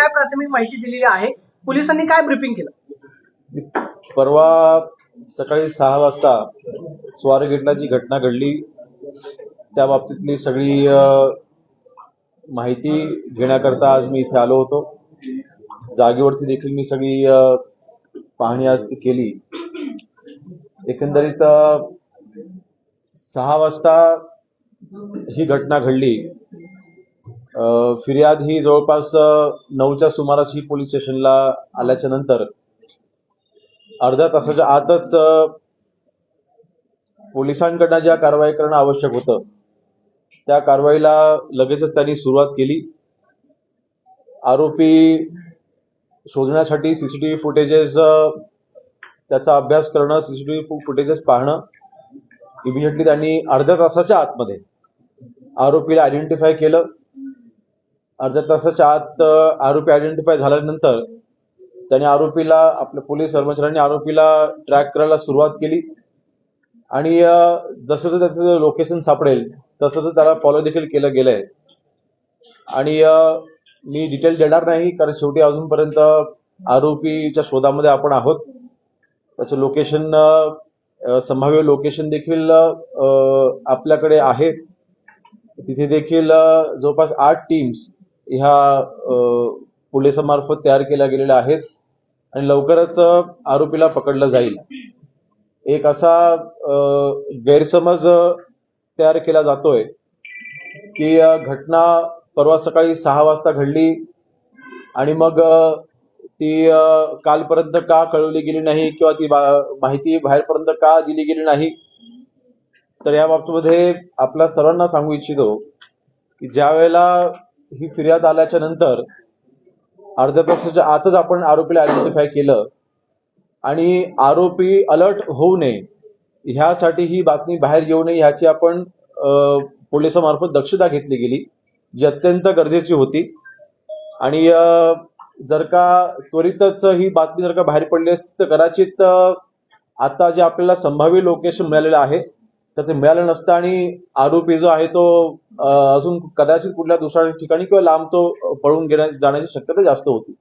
काय प्राथमिक माहिती दिलेली आहे? पोलिसांनी काय ब्रिफिंग केलं? परवा सकाळी सहा वाजता स्वारगेटला जी घटना घडली. त्या बाबतीतली सगळी माहिती घेण्याकरता आज मी इथे आलो होतो. जागेवरती देखील मी सगळी पाहणी आज केली. एकंदरीत सहा वाजता ही घटना घडली. फिर्याद ही जवळपास नऊच्या सुमारास ही पोलीस स्टेशनला आल्याच्यानंतर अर्ध्या तासाच्या आतच पोलिसांकडनं ज्या कारवाई करणं आवश्यक होतं त्या कारवाईला लगेचच त्यांनी सुरुवात केली. आरोपी शोधण्यासाठी सीसीटीव्ही फुटेजेस त्याचा अभ्यास करणं सीसीटीव्ही फुटेजेस पाहणं इमिजिएटली त्यांनी अर्ध्या तासाच्या आतमध्ये आरोपीला आयडेंटिफाय केलं. अर्ध्या तासाच्या आत आरोपी आयडेंटिफाय झाल्यानंतर त्याने आरोपीला आपल्या पोलीस कर्मचाऱ्यांनी आरोपीला ट्रॅक करायला सुरुवात केली. आणि जसं जसं त्याचं लोकेशन सापडेल तसं तर त्याला फॉलो देखील केलं गेलंय. आणि मी डिटेल देणार नाही कारण शेवटी अजूनपर्यंत आरोपीच्या शोधामध्ये आपण आहोत. त्याचं लोकेशन संभाव्य लोकेशन देखील आपल्याकडे आहे. तिथे देखील जवळपास आठ टीम्स ह्या पोलिसामार्फत तयार केल्या गेलेल्या आहेत आणि लवकरच आरोपीला पकडलं जाईल. एक असा गैरसमज तयार केला जातोय की घटना परवा सकाळी सहा वाजता घडली आणि मग ती कालपर्यंत का कळवली गेली नाही किंवा ती बा- माहिती बाहेरपर्यंत का दिली गेली नाही? तर या बाबतीमध्ये आपल्या सर्वांना सांगू इच्छितो की ज्या वेळेला ही फिर्याद आल्याच्यानंतर अर्ध्या तासाच्या आतच आपण आरोपीला आयडेंटिफाय केलं. आणि आरोपी अलर्ट होऊ नये ह्यासाठी ही बातमी बाहेर येऊ नये ह्याची आपण पोलिसामार्फत दक्षता घेतली गेली जी अत्यंत गरजेची होती. आणि जर का त्वरितच ही बातमी जर का बाहेर पडली असती तर कदाचित आता जे आपल्याला संभाव्य लोकेशन मिळालेलं आहे तर ते मिळालं नसतं आणि आरोपी जो आहे तो अजून कदाचित कुठल्या दुसऱ्या ठिकाणी किंवा लांब तो पळून गेल्या जाण्याची शक्यता जास्त होती.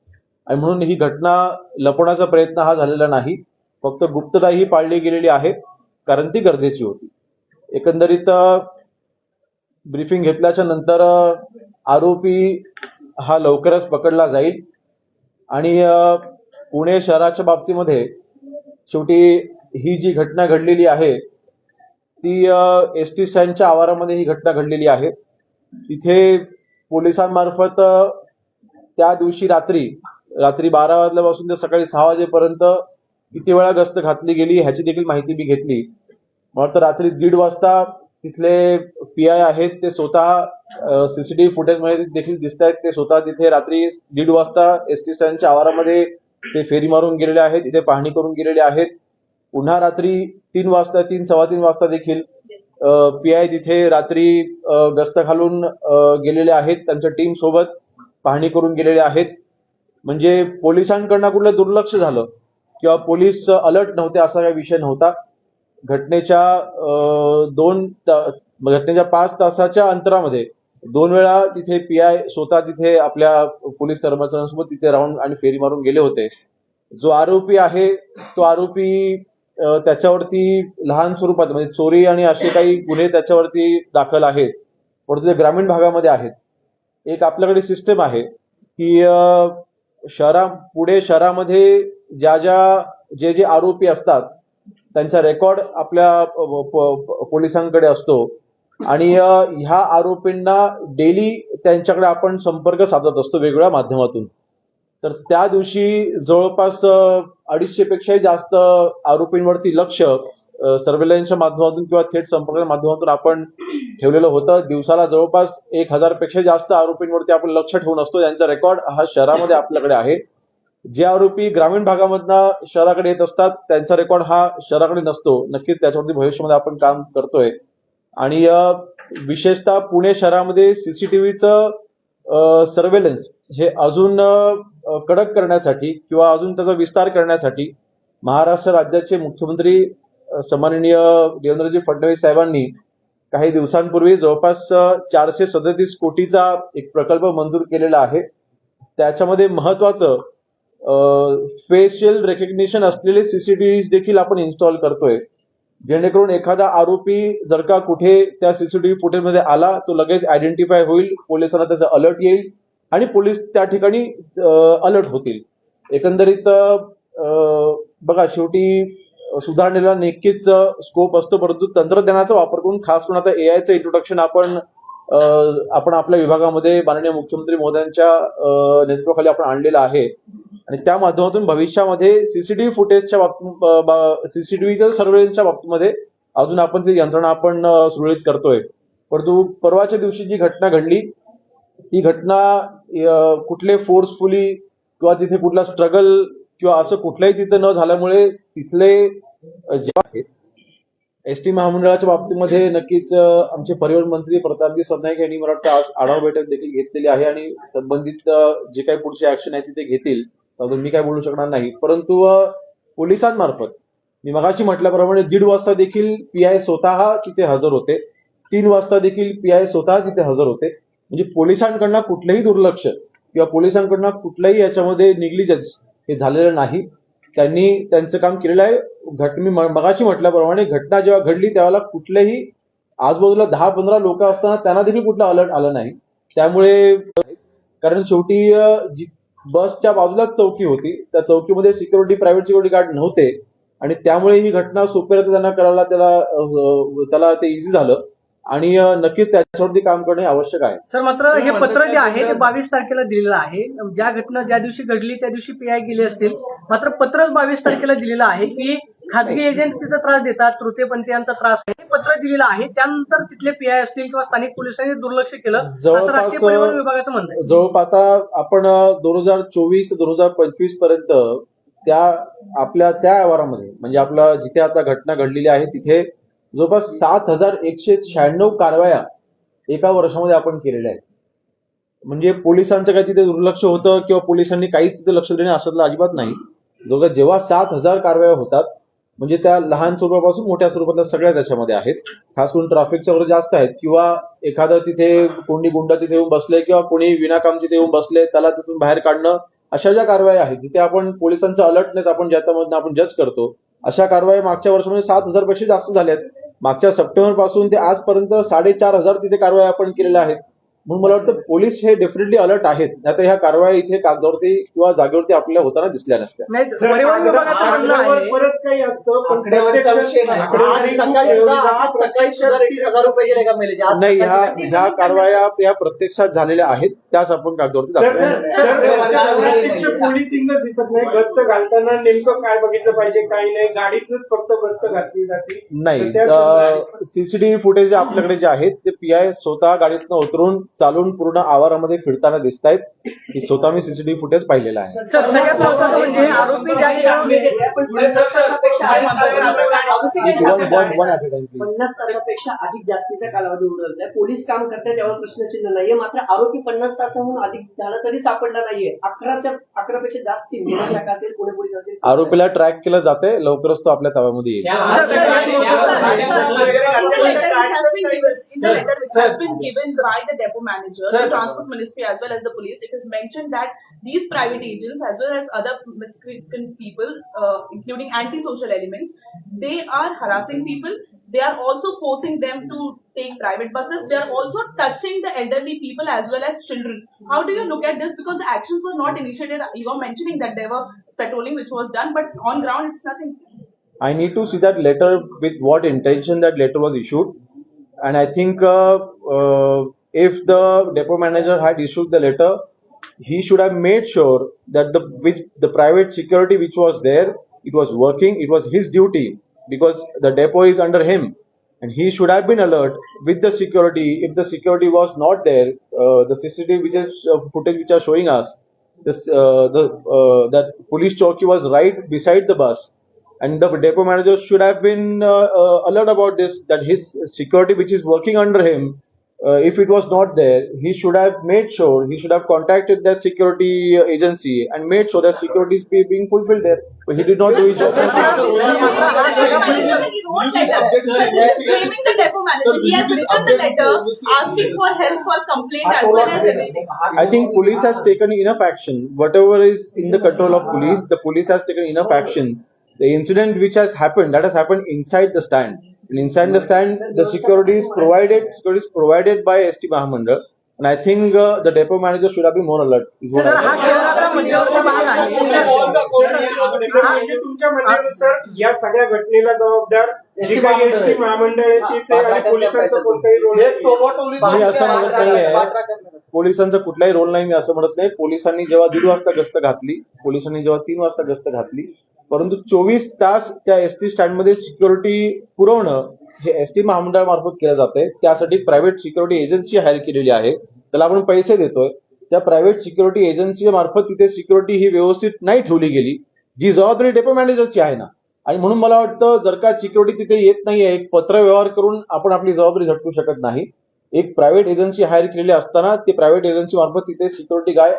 आणि म्हणून ही घटना लपवण्याचा प्रयत्न हा झालेला नाही. फक्त गुप्तता ही पाळली गेलेली आहे कारण ती गरजेची होती. एकंदरीत ब्रीफिंग घेतल्याच्या नंतर आरोपी हा लवकरच पकडला जाईल. आणि पुणे शहराच्या बाबतीमध्ये शेवटी ही जी घटना घडलेली आहे ती एस टी स्टँडच्या आवारामध्ये ही घटना घडलेली आहे. तिथे पोलिसांमार्फत त्या दिवशी रात्री रात्री बारा वाजल्यापासून ते सकाळी सहा वाजेपर्यंत किती वेळा गस्त घातली गेली ह्याची देखील माहिती मी घेतली. मग तर रात्री दीड वाजता तिथले पी आय आहेत ते स्वतः सीसीटीव्ही फुटेजमध्ये देखील दिसत आहेत. ते स्वतः तिथे रात्री दीड वाजता एस टी स्टँडच्या आवारामध्ये ते फेरी मारून गेलेले आहेत तिथे पाहणी करून गेलेले आहेत. पुन्हा रात्री तीन वाजता तीन सव्वा तीन वाजता देखील पी आय तिथे रात्री गस्त घालून गेलेले आहेत. त्यांच्या टीम सोबत पाहणी करून गेलेले आहेत. म्हणजे पोलिसांकडनं कुठलं दुर्लक्ष झालं किंवा पोलीस अलर्ट नव्हते असा काही विषय नव्हता. घटनेच्या दोन घटनेच्या पाच तासाच्या अंतरामध्ये दोन वेळा तिथे पी आय स्वतः तिथे आपल्या पोलीस कर्मचाऱ्यांसोबत तिथे राहून आणि फेरी मारून गेले होते. जो आरोपी आहे तो आरोपी त्याच्यावरती लहान स्वरूपात म्हणजे चोरी आणि असे काही गुन्हे त्याच्यावरती दाखल आहेत परंतु ते ग्रामीण भागामध्ये आहेत. एक आपल्याकडे सिस्टम आहे की शहरा पुढे शहरामध्ये ज्या ज्या जे जे आरोपी असतात त्यांचा रेकॉर्ड आपल्या पोलिसांकडे असतो. आणि ह्या आरोपींना डेली त्यांच्याकडे आपण संपर्क साधत असतो वेगवेगळ्या माध्यमातून. तर त्या दिवशी जवळपास अडीचशे पेक्षाही जास्त आरोपींवरती लक्ष सर्वेलन्सच्या माध्यमातून किंवा थेट संपर्काच्या माध्यमातून आपण ठेवलेलं होतं. दिवसाला जवळपास एक हजारपेक्षा जास्त आरोपींवरती आपण लक्ष ठेवून असतो. यांचा रेकॉर्ड हा शहरामध्ये आपल्याकडे आहे. जे आरोपी ग्रामीण भागामधनं शहराकडे येत असतात त्यांचा रेकॉर्ड हा शहराकडे नसतो. नक्कीच त्याच्यावरती भविष्यामध्ये आपण काम करतोय. आणि विशेषतः पुणे शहरामध्ये सीसीटीव्हीचं सर्वेलन्स हे अजून कडक करण्यासाठी किंवा अजून त्याचा विस्तार करण्यासाठी महाराष्ट्र राज्याचे मुख्यमंत्री सन्माननीय देवेंद्रजी फडणवीस साहेबांनी काही दिवसांपूर्वी जवळपास चारशे सदतीस कोटीचा एक प्रकल्प मंजूर केलेला आहे. त्याच्यामध्ये महत्वाचं फेशियल रेकग्निशन असलेले सीसीटीव्ही देखील आपण इन्स्टॉल करतोय. जेणेकरून एखादा आरोपी जर का कुठे त्या सीसीटीव्ही फुटेजमध्ये आला तो लगेच आयडेंटिफाय होईल पोलिसांना त्याचा अलर्ट येईल आणि पोलीस त्या ठिकाणी अलर्ट होतील. एकंदरीत बघा शेवटी सुधारणेला नक्कीच स्कोप असतो परंतु तंत्रज्ञानाचा वापर करून खास करून आता एआयचं इंट्रोडक्शन आपण आपण आपल्या विभागामध्ये माननीय मुख्यमंत्री महोदयांच्या नेतृत्वाखाली आपण आणलेलं आहे. आणि त्या माध्यमातून भविष्यामध्ये सीसीटीव्ही फुटेजच्या बाबतीत सीसीटीव्हीच्या सर्वेलन्सच्या बाबतीमध्ये अजून आपण ती यंत्रणा आपण सुरळीत करतोय. परंतु परवाच्या दिवशी जी घटना घडली ती घटना कुठले फोर्सफुली किंवा तिथे कुठला स्ट्रगल किंवा असं कुठलंही तिथं न झाल्यामुळे तिथले जे आहेत एस टी महामंडळाच्या बाबतीमध्ये नक्कीच आमचे परिवहन मंत्री प्रतापजी सरनाईक यांनी मला वाटतं आज आढावा बैठक देखील घेतलेली आहे आणि संबंधित जे काही पुढची ऍक्शन आहे ती ते घेतील. त्याबद्दल मी काय बोलू शकणार नाही. परंतु पोलिसांमार्फत मी मगाशी म्हटल्याप्रमाणे दीड वाजता देखील पी आय स्वतः तिथे हजर होते. तीन वाजता देखील पी आय स्वतः तिथे हजर होते. म्हणजे पोलिसांकडनं कुठलंही दुर्लक्ष किंवा पोलिसांकडनं कुठलंही याच्यामध्ये निग्लिजन्स हे झालेलं नाही. त्यांनी त्यांचं काम केलेलं आहे. घट मी म- मगाशी म्हटल्याप्रमाणे घटना जेव्हा घडली त्यावेळेला कुठल्याही आजूबाजूला दहा पंधरा लोक असताना त्यांना देखील कुठलं अलर्ट आलं नाही. त्यामुळे कारण शेवटी जी बसच्या बाजूलाच चौकी होती. त्या चौकीमध्ये सिक्युरिटी प्रायव्हेट सिक्युरिटी गार्ड नव्हते. आणि त्यामुळे ही घटना सोप्या त्यांना करायला त्याला त्याला ते इझी झालं. आणि नक्कीच त्याच्यावरती काम करणं आवश्यक आहे. सर मात्र हे पत्र जे आहे ते बावीस तारखेला दिलेलं आहे. ज्या घटना ज्या दिवशी घडली त्या दिवशी पीआय गेले असतील. मात्र पत्रच बावीस तारखेला दिलेलं आहे की खाजगी एजंट तिचा त्रास देतात तृतीयपंथीयांचा त्रास आहे. हे पत्र दिलेलं आहे. त्यानंतर तिथले पीआय असतील किंवा स्थानिक पोलिसांनी दुर्लक्ष केलं असं जवळपास, राष्ट्रीय परिवहन विभागाचं म्हणणं जवळपास आता आपण दोन हजार चोवीस ते दोन हजार पंचवीसपर्यंत त्या आपल्या त्या व्यवहारामध्ये म्हणजे आपला जिथे आता घटना घडलेली आहे तिथे जवळपास सात हजार एकशे शहाण्णव कारवाया एका वर्षामध्ये आपण केलेल्या आहेत. म्हणजे पोलिसांचं काही तिथे दुर्लक्ष होतं किंवा पोलिसांनी काहीच तिथे लक्ष देणे असं अजिबात नाही. जो जेव्हा सात हजार कारवाया होतात म्हणजे त्या लहान स्वरूपापासून मोठ्या स्वरूपातल्या सगळ्या त्याच्यामध्ये आहेत. खास करून ट्रॅफिकच्या वगैरे जास्त आहेत किंवा एखादं तिथे कोणी गुंड तिथे येऊन बसले किंवा कोणी विनाकाम तिथे येऊन बसले त्याला तिथून बाहेर काढणं अशा ज्या कारवाया आहेत जिथे आपण पोलिसांचा अलर्टनेस आपण ज्याच्यामधून आपण जज करतो अशा कारवाई मागच्या वर्षामध्ये सात हजारपेक्षा जास्त झाल्यात. मागच्या सप्टेंबरपासून ते आजपर्यंत साडेचार हजार तिथे कारवाई आपण केलेल्या आहेत. म्हणून मला वाटतं पोलीस हे डेफिनेटली अलर्ट आहेत. आता ह्या कारवाई इथे कागदावरती किंवा जागेवरती आपल्याला होताना दिसल्या नसत्या. नाही परिवहन विभागाचं म्हणणं आकड्यावर आहे बरंच काही असतं पण आकडेवारीचा विषय नाही. आज सकाळी सुद्धा आज सकाळी सुद्धा तीस हजार रुपये गेले का महिलेचे आज नाही ह्या सकाळी ह्या कारवाया या प्रत्यक्षात झालेल्या आहेत. त्याच आपण कागदावरती सर, दाखवतो सर, सर, प्रत्यक्ष पोलिसिंग दिसत नाही. गस्त घालताना नेमकं काय बघितलं पाहिजे काही नाही. गाडीतूनच फक्त गस्त घातली जाते. नाही सीसीटीव्ही फुटेज आपल्याकडे जे आहेत ते पी आय स्वतः गाडीतनं उतरून चालून पूर्ण आवारामध्ये फिरताना दिसत आहेत की स्वतः मी सीसीटीव्ही फुटेज पाहिलेलं आहे पन्नास तासापेक्षा अधिक जास्तीचा कालावधी उडवत आहे पोलीस काम करतात त्यावर प्रश्नचिन्ह नाहीये. मात्र आरोपी पन्नास तासाहून अधिक झाला तरी सापडला नाहीये. अकराच्या अकरापेक्षा जास्ती गुन्हा शाखा असेल पुणे पोलीस असेल. आरोपीला ट्रॅक केलं जाते लवकरच तो आपल्या ताब्यामध्ये येईल. these private agents as well as other miscreant people uh, including anti-social elements they are harassing people. They are also forcing them to take private buses. They are also touching the elderly people as well as children. How do you look at this? Because the actions were not initiated. You are mentioning that there were patrolling which was done, but on ground it's nothing. I need to see that letter with what intention that letter was issued. And I think uh, uh, if the depot manager had issued the letter, he should have made sure that the which the private security which was there, it was working. It was his duty because the depot is under him, and he should have been alert with the security. If the security was not there, uh, the CCTV which is uh, footage which are showing us, this uh, the uh, that police chowki was right beside the bus and the depot manager should have been uh, uh, alert about this that his security which is working under him if it was not there, he should have made sure, he should have contacted that security uh, agency and made sure that security is be- being fulfilled there. But he did not do his job. He wrote letter. But this is blaming the depot manager. He has written the letter asking for help for complaint as well as everything. I think police has taken enough action. Whatever is in the control of police, the police has taken enough action. The incident which has happened, that has happened inside the stand. And inside the stand, the security is provided, security is provided by ST Mahamandal. And I think uh, the depot manager should have been more alert. is what I हा think. म्हणजे तुमच्या म्हणण्यानुसार या सगळ्या घटनेला जबाबदार जी काही S T महामंडळ आहे तीच आहे आणि पोलिसांचा कोणताही रोल नाही. मी असं म्हणत नाहीये पोलिसांचा कुठलाही रोल नाही मी असं म्हणत नाही पोलिसांनी जेव्हा दीड वाजता गस्त घातली पोलिसांनी जेव्हा तीन वाजता गस्त घातली परंतु चोवीस तास त्या एस टी स्टँडमध्ये सिक्युरिटी पुरवणं हे एस टी महामंडळामार्फत केलं जाते त्यासाठी प्रायव्हेट सिक्युरिटी एजन्सी हायर केलेली आहे. त्याला आपण पैसे देतोय. त्या प्रायव्हेट सिक्युरिटी एजन्सी मार्फत तिथे सिक्युरिटी ही व्यवस्थित नाही ठेवली गेली. जी जबाबदारी डेपो मॅनेजरची आहे ना आणि म्हणून मला वाटतं जर का सिक्युरिटी तिथे येत नाहीये एक पत्र व्यवहार करून आपण आपली जबाबदारी झटकू शकत नाही. एक प्रायव्हेट एजन्सी हायर केलेली असताना ते प्रायव्हेट एजन्सी मार्फत तिथे सिक्युरिटी गाय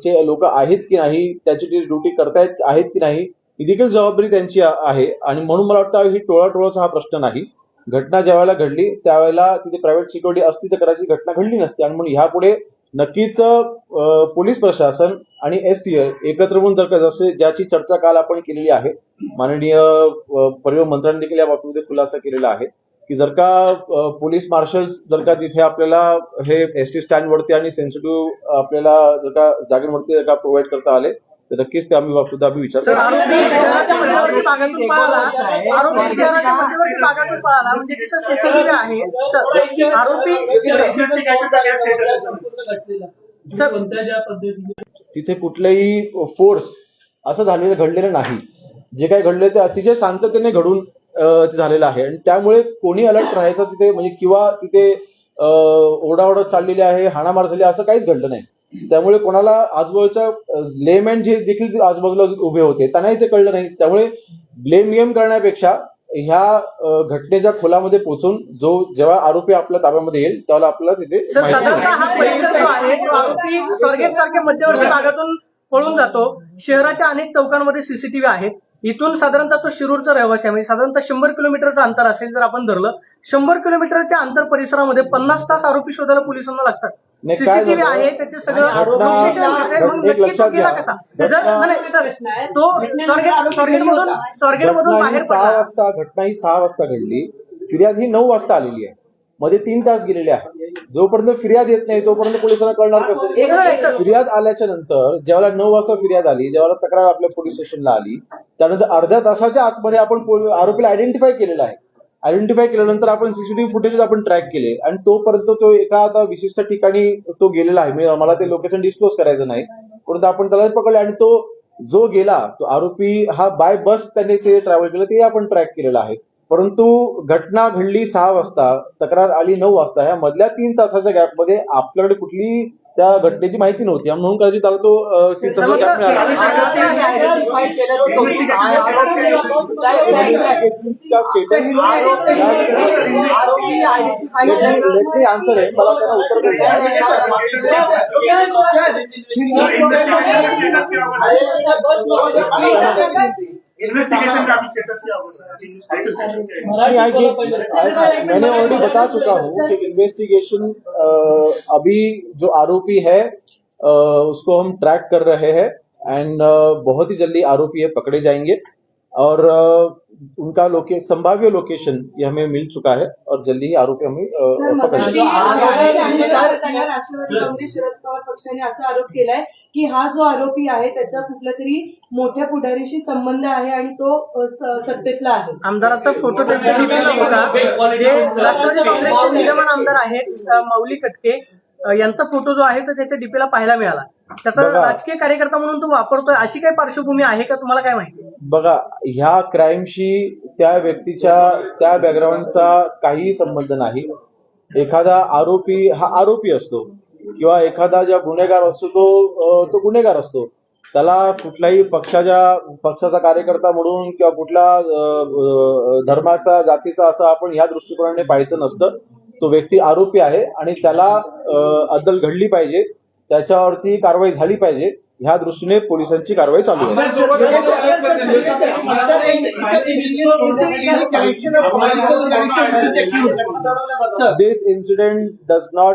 चे लोक आहेत की नाही त्याची ती ड्युटी करतायत आहेत की नाही ही देखील जबाबदारी त्यांची आहे. आणि म्हणून मला वाटतं ही टोळाटोळाचा हा प्रश्न नाही. घटना ज्या वेळेला घडली त्यावेळेला तिथे प्रायव्हेट सिक्युरिटी असती तर कदाचित घटना घडली नसती. आणि म्हणून ह्यापुढे नक्कीच पोलीस प्रशासन आणि एस टी एकत्र म्हणून जर का जसे ज्याची चर्चा काल आपण केलेली आहे माननीय परिवहन मंत्र्यांनी देखील या बाबतीमध्ये खुलासा केलेला आहे की जर का पोलीस मार्शल्स जर का तिथे आपल्याला हे एस टी स्टँडवरती आणि सेन्सिटिव्ह आपल्याला जर का जागेवरती जर का प्रोव्हाइड करता आले नक्कीच ते आम्ही बाबतीत आम्ही विचार सर करू. आरोपी शहराच्या मध्यवर्ती भागातून पळाला आरोपी शहराच्या मध्यवर्ती भागातून पळाला म्हणजे तिथं सीसीटीव्ही आहे सर आरोपी सर तिथे कुठलंही फोर्स असं झालेलं घडलेलं नाही जे काही घडलं ते अतिशय शांततेने घडून अं, ते झालेलं आहे आणि त्यामुळे कोणी अलर्ट राहायचं तिथे म्हणजे किंवा तिथे अं, ओरडाओरड चाललेली आहे हाणामार झाली असं काहीच घडलं नाही त्यामुळे कोणाला आजूबाजूच्या लेमॅन जे देखील आजूबाजूला उभे होते त्यांनाही ते कळलं नाही. त्यामुळे ब्लेम गेम करण्यापेक्षा ह्या घटनेच्या खोलामध्ये पोहोचून जो जेव्हा आरोपी आपल्या ताब्यामध्ये येईल त्याला आपल्याला तिथे स्वारगेट सारख्या मध्यवर्ती भागातून पळून जातो. शहराच्या अनेक चौकांमध्ये सीसीटीव्ही आहेत इथून साधारणतः तो शिरूरचा रहिवासी आहे. म्हणजे साधारणतः शंभर किलोमीटरचं अंतर असेल जर आपण धरलं शंभर किलोमीटरच्या अंतर परिसरामध्ये पन्नास तास आरोपी शोधायला पोलिसांना लागतात. नाही, काय सीसीटीव्ही झालं? आहे त्याचे सगळं घटना- location आहे. मग एक नक्की तो लक्षात गेला घ्या. कसा जर घटना- नाही, सर तो स्वारगेट स्वारगेटमधून स्वारगेटमधून घटना ही बाहेर सहा पडला वाजता घटना ही सहा वाजता घडली फिर्याद ही नऊ वाजता आलेली आहे मध्ये तीन तास गेलेले आहे जोपर्यंत फिर्याद येत नाही तोपर्यंत पोलिसांना कळणार एक कसं सर. फिर्याद आल्याच्यानंतर ज्यावेळेला नऊ वाजता फिर्याद आली ज्यावेळेला तक्रार आपल्या पोलीस स्टेशनला आली त्यानंतर अर्ध्या तासाच्या आतमध्ये आपण पो- आरोपीला आयडेंटिफाय केलेला आहे आयडेंटिफाय केल्यानंतर आपण सीसीटीव्ही फुटेजेस आपण ट्रॅक केले. आणि तोपर्यंत तो एका आता विशिष्ट ठिकाणी तो गेलेला आहे. म्हणजे मी मला ते लोकेशन डिस्क्लोज करायचं नाही. परंतु आपण त्याला पकडले आणि तो जो गेला तो आरोपी हा बाय बस त्याने ते ट्रॅव्हल केलं ते आपण ट्रॅक केलेलं आहे. परंतु घटना घडली सहा वाजता तक्रार आली नऊ वाजता. ह्या मधल्या तीन तासाच्या गॅपमध्ये आपल्याकडे कुठली त्या घटनेची माहिती नव्हती म्हणून कदाचित त्याला तो अं, तिथं जो gap मिळाला. का status Let me answer it. मला त्यांना उत्तर देऊ द्या. इन्वेस्टिगेशन का स्टेटस क्या होगा सर? आई स्टेटस क्या है? नहीं, I give- I- मैंने ऑलरेडी बता चुका हूँ कि इन्वेस्टिगेशन अभी जो आरोपी है उसको हम ट्रैक कर रहे हैं एंड बहुत ही जल्दी आरोपी ये पकड़े जाएँगे। और उनका लोके संभाव्य लोकेशन ये हमें मिल चुका है और जल्दी ही आरोपी हमें सर पकड़ मगाशी लेंगे आघाडी आंदोलन करताना राष्ट्रवादी काँग्रेस शरद पवार पक्षाने असा आरोप केलाय की हा जो आरोपी आहे त्याचा कुठल्या तरी मोठ्या पुढारीशी संबंध आहे आणि तो सत्तेतला आहे. आमदाराचा फोटो त्यांच्या डीपीला होता. जे राष्ट्रवादी काँग्रेसचे विद्यमान आमदार आहेत माऊली कटके यांचा फोटो जो आहे तो त्याच्या डीपीला पाहायला मिळाला. त्याचा. राजकीय कार्यकर्ता म्हणून तो वापरतोय अशी काही पार्श्वभूमी आहे का? तुम्हाला काय माहिती? बघा ह्या क्राईमशी त्या व्यक्तीच्या त्या बॅकग्राऊंडचा काहीही संबंध नाही. एखादा आरोपी हा आरोपी असतो. किंवा एखादा ज्या गुन्हेगार असतो तो तो गुन्हेगार असतो. त्याला कुठल्याही पक्षाच्या पक्षाचा कार्यकर्ता म्हणून किंवा कुठल्या धर्माचा जातीचा असं आपण ह्या दृष्टिकोनाने पाहायचं नसतं. तो व्यक्ती आरोपी आहे आणि त्याला अद्दल घडली पाहिजे. त्याच्यावरती कारवाई झाली पाहिजे. ह्या दृष्टीने पोलिसांची कारवाई चालू आहे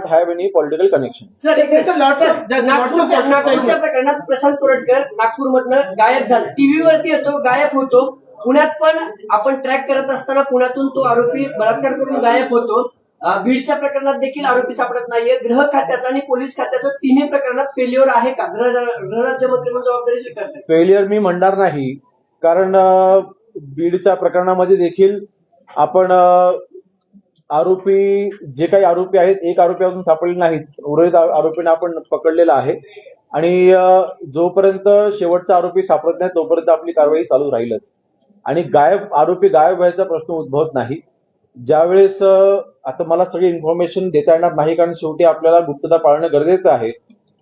have any political connection. Sir एक नागपूरच्या नागपूरच्या प्रकरणात प्रशांत कोरटकर नागपूरमधनं गायब झाला टीव्हीवरती येतो गायब होतो पुण्यात पण आपण ट्रॅक करत असताना पुण्यातून तो आरोपी बलात्कार करून गायब होतो बीडच्या प्रकरणात देखील आरोपी सापडत नाहीये. गृह खात्याचा आणि पोलीस खात्याचं तिन्ही प्रकरणात फेल्युअर आहे का? गृह गृहराज्यमंत्री म्हणून जबाबदारी स्वीकारते फेलियर मी म्हणणार नाही. कारण बीडच्या प्रकरणामध्ये देखील आपण आरोपी जे काही आरोपी आहेत एक आरोपी अजून सापडले नाहीत. उर्वरित आरोपींना आपण पकडलेला आहे. आणि जोपर्यंत शेवटचा आरोपी सापडत नाही तोपर्यंत आपली कारवाई चालू राहीलच. आणि गायब आरोपी गायब व्हायचा प्रश्न उद्भवत नाही. ज्यावेळेस आता मला सगळी इन्फॉर्मेशन देता येणार नाही कारण शेवटी आपल्याला गुप्तता पाळणं गरजेचं आहे.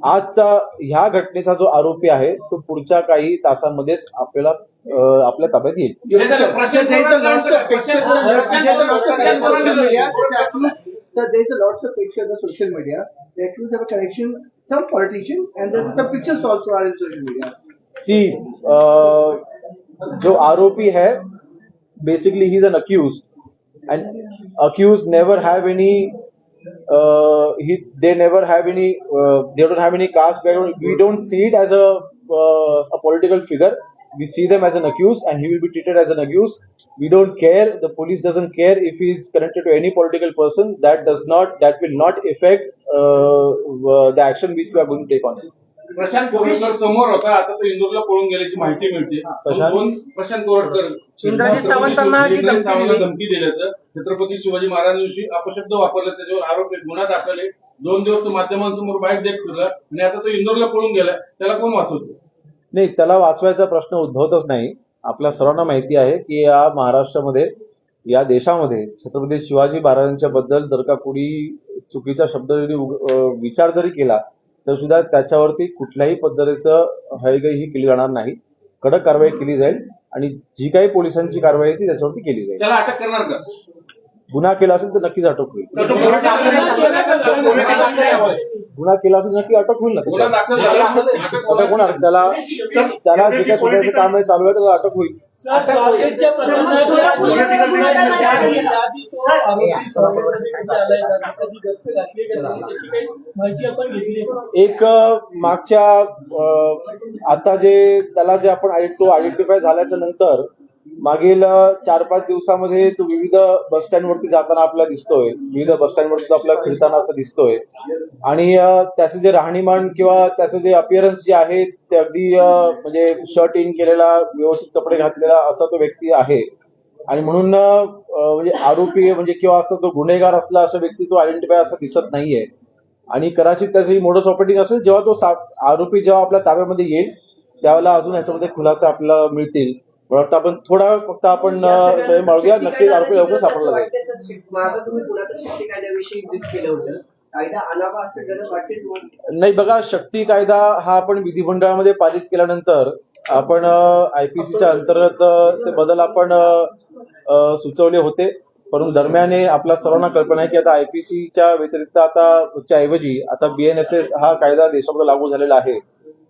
आजचा ह्या घटनेचा जो आरोपी आहे तो पुढच्या काही तासांमध्येच आपल्याला आपल्या ताब्यात येईल. सी जो आरोपी है basically is an accuse and accused never have any uh, he, they never have any uh, they don't have any caste background. We don't see it as a uh, a political figure. We see them as an accused and he will be treated as an accused. We don't care. The police doesn't care if he is connected to any political person. That does not that will not affect uh, uh the action which we are going to take on. him Prashant Koratkar समोर होता आता तो इंदोरला पळून गेल्याची माहिती मिळते. प्रशांत? कोरटकर इंद्रजित सावंतांना जी इंद्रजित धमकी सावंतांना दिली. धमकी दिल्याचं. छत्रपती शिवाजी महाराजांविषयी अपशब्द वापरला त्याच्यावर आरोप आहे गुन्हा दाखल आहे. दोन दिवस तो माध्यमांसमोर बाईक देत फिरला आणि आता तो इंदोरला पळून गेला. त्याला कोण वाचवतो? नाही त्याला वाचवायचा प्रश्न उद्भवतच नाही. आपल्या सर्वांना माहिती आहे की या महाराष्ट्रामध्ये या देशामध्ये छत्रपती शिवाजी महाराजांच्या बद्दल जर का कुणी चुकीचा शब्द जरी उग- अं, विचार जरी केला तर सुद्धा त्याच्यावरती कुठल्याही पद्धतीचं हयगय ही केली जाणार नाही. कडक कारवाई केली जाईल आणि जी काही पोलिसांची कारवाई आहे ती त्याच्यावरती केली जाईल. त्याला अटक करणार का? गुन्हा केला असेल तर नक्कीच अटक होईल. गुन्हा केला असेल तर नक्की अटक होईल ना अटक होणार त्याला त्याला जे काही स्वतःचं काम आहे चालू आहे त्याला अटक होईल एक मागच्या अ, आता जे त्याला जे आपण आयडें- तो आयडेंटिफाय त्याच्या नंतर मागील चार पाच दिवसामध्ये तो विविध बस स्टँडवरती जाताना आपल्याला दिसतोय. विविध बस स्टँड वरती आपल्याला फिरताना असं दिसतोय. आणि त्याचं जे राहणीमान किंवा त्याचं जे अपिअरन्स जे आहे ते अगदी म्हणजे शर्ट इन केलेला व्यवस्थित कपडे घातलेला असा तो व्यक्ती आहे. आणि म्हणून म्हणजे आरोपी म्हणजे किंवा असं तो गुन्हेगार असला असा व्यक्ती तो आयडेंटिफाय असं दिसत नाहीये. आणि कदाचित त्याचं ही मोडस ऑपरेटिंग असेल जेव्हा तो आरोपी जेव्हा आपल्या ताब्यामध्ये येईल त्यावेळेला अजून याच्यामध्ये खुलासा आपल्याला मिळतील. मला वाटतं आपण थोडा वेळ फक्त आपण बाळगूया नक्कीच आरोपी लवकर सापडला नाही बघा शक्ती कायदा हा आपण विधिमंडळामध्ये पारित केल्यानंतर आपण आयपीसीच्या अंतर्गत ते बदल आपण सुचवले होते. परंतु दरम्यान हे आपल्या सर्वांना कल्पना आहे की आता आयपीसीच्या व्यतिरिक्त आता ऐवजी आता बीएनएसएस हा कायदा देशामध्ये लागू झालेला आहे.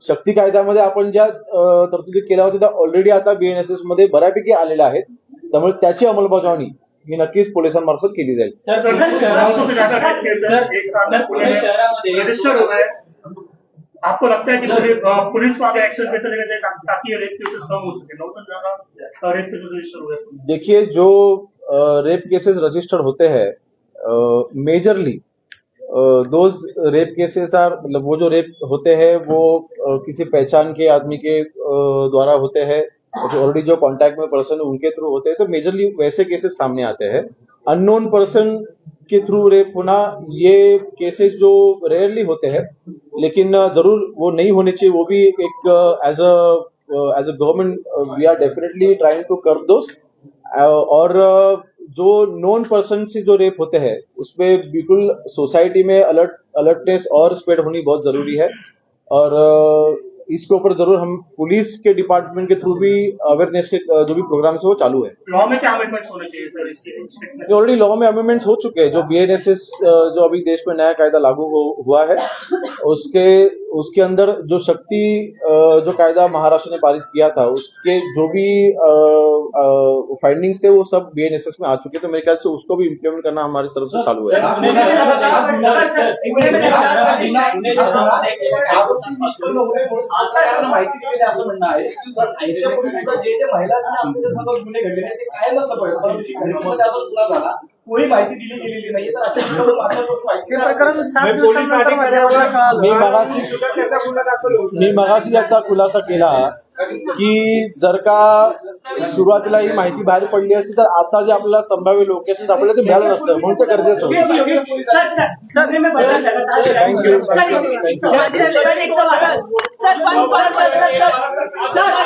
शक्ती कायद्यामध्ये आपण ज्या तरतुदी केल्या होत्या त्या ऑलरेडी आता बीएनएसएसमध्ये बऱ्यापैकी आलेल्या आहेत. त्यामुळे त्याची अंमलबजावणी ही नक्कीच पोलिसांमार्फत केली जाईल. नौ से ज्यादा रेप केसेस एक साल में पुणे में रजिस्टर हो गए आपको लगता है कि पुलिस अ, पुलिस को आगे एक्शन कैसे लेना चाहिए ता- ताकि ये रेप केसेस कम हो सके नौ से ज्यादा रेप केसेस रजिस्टर हो गए देखिए जो रेप केसेस रजिस्टर्ड होते हैं majorly those rape cases are मतलब वो जो रेप होते हैं वो अ, किसी पहचान के आदमी के अ, द्वारा होते हैं। ऑलरेडी जो कांटेक्ट में पर्सन उनके थ्रू होते हैं तो मेजरली वैसे केसेस सामने आते हैं। अननोन पर्सन के थ्रू रेप होना ये केसेस जो रेयरली होते हैं लेकिन ज़रूर वो नहीं होने चाहिए। वो भी एक as a as a government we are definitely trying to curve दोस्त और अ, जो नॉन पर्सन से जो रेप होते हैं उसमें बिल्कुल सोसाइटी में अलर्ट अलर्टनेस और स्प्रेड होनी बहुत जरूरी है। और इसके ऊपर ज़रूर हम पुलिस के डिपार्टमेंट के थ्रू भी अवेयरनेस के जो भी प्रोग्राम है वो चालू है लॉ में क्या अमेंडमेंट्स होने चाहिए सर इसके ऑलरेडी लॉ में अमेंडमेंट्स हो चुके हैं जो बीएनएसएस जो अभी देश में नया कायदा लागू हो, हुआ है उसके उसके अंदर जो शक्ति जो कायदा महाराष्ट्र ने पारित किया था उसके जो भी फाइंडिंग्स थे वो सब बीएनएसएस में आ चुके तो मेरे ख्याल से उसको भी इम्प्लीमेंट करना हमारी तरफ़ से चालू है असं त्यांना माहिती दिलेली असं म्हणणं आहे. की जर याच्यापूर्वी सुद्धा जे जे महिलांना गुन्हे घडलेले आहेत, ते घटनेमध्ये गुन्हा झाला. कोणी माहिती दिली गेलेली नाही तर अशा मी मगाशी त्याचा खुलासा केला की जर का सुरुवातीला ही माहिती बाहेर पडली असती तर आता जे आपल्याला संभाव्य लोकेशन सापडलं ते मिळालं नसतं म्हणून ते गरजेचं होतं सर. सर